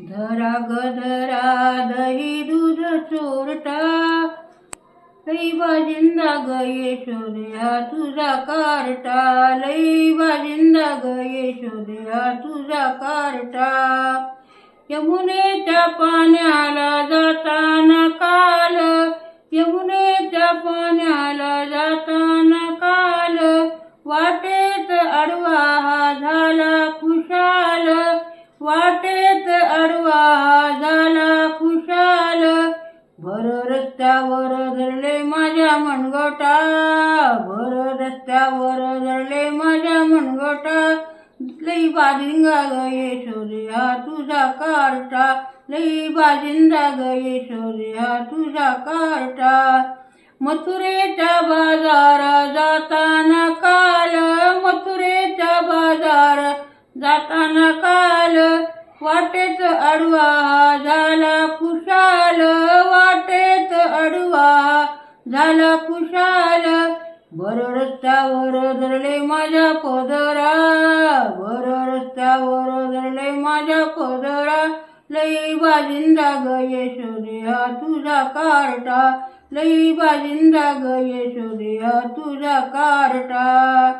धरा गधरा दही दूध चोरटा. लई बाजिंदा गये यशोदया तुझा कारटा. लई बाजिंदा गये यशोदया तुझा कारटा. यमुनेच्या पाण्याला जाताना काल यमुनेच्या पाण्या भर रस्त्यावर धरले माझ्या मनगटा. भर रस्त्यावर धरले माझ्या मनगटा. लई बाजिंगा ग यशोदया तुझा कारटा. लई बाजिंदा ग यशोदया तुझा कारटा. मथुरेच्या बाजार जाताना काल मथुरेच्या बाजार जाताना काल. वाटेच अडवा झाला पुष अडवा झाला कुशाल. बर रस्त्यावर धरले माझ्या पदरा. बर रस्त्यावर धरले माझ्या पदरा. लई बाजिंदा ग यशोदया तुझा कारटा. लई बाजिंदा ग यशोदया तुझा कारटा.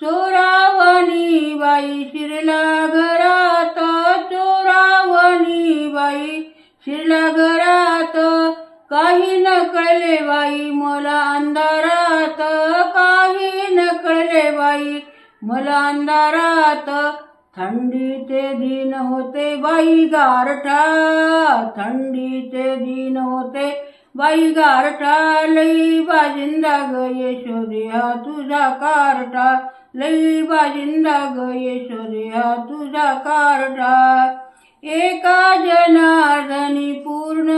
चोरावणी बाई शिरला घरात. चोरावणी बाई शिरला घरात. काही कळले बाई मला अंधारात काही न कळले बाई. मला अंधारात थंडीचे दिन होते बाई गारठा. थंडीचे दिन होते बाई गारठा. लई बाजिंदा ग तुझा कारटा लई बाजिंदा ग तुझा कारटा एका जनार्दनी पूर्ण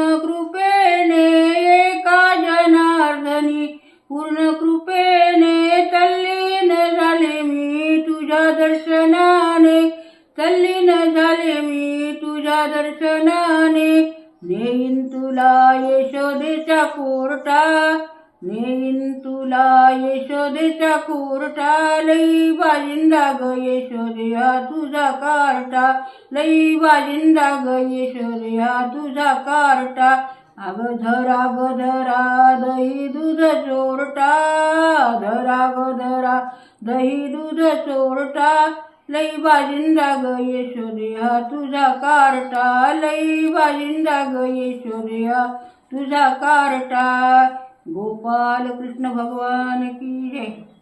दर्शनाने तल्लीन झाले मी तुझ्या दर्शनाने. नेईन तुला यशोदेचा कोरटा नेईन तुला यशोदेचा कोरटा लई बाजिंदा ग यशोदया तुझा कारटा. लई बाजिंदा ग यशोदया तुझा कारटा. अग धरा ग धरा दही दूध चोरटा. दही दूध चोरटा लई बाजिंदा ग यशोदया तुझा कारटा लई बाजिंदा ग यशोदया तुझा कारटा. गोपाल कृष्ण भगवान की जय.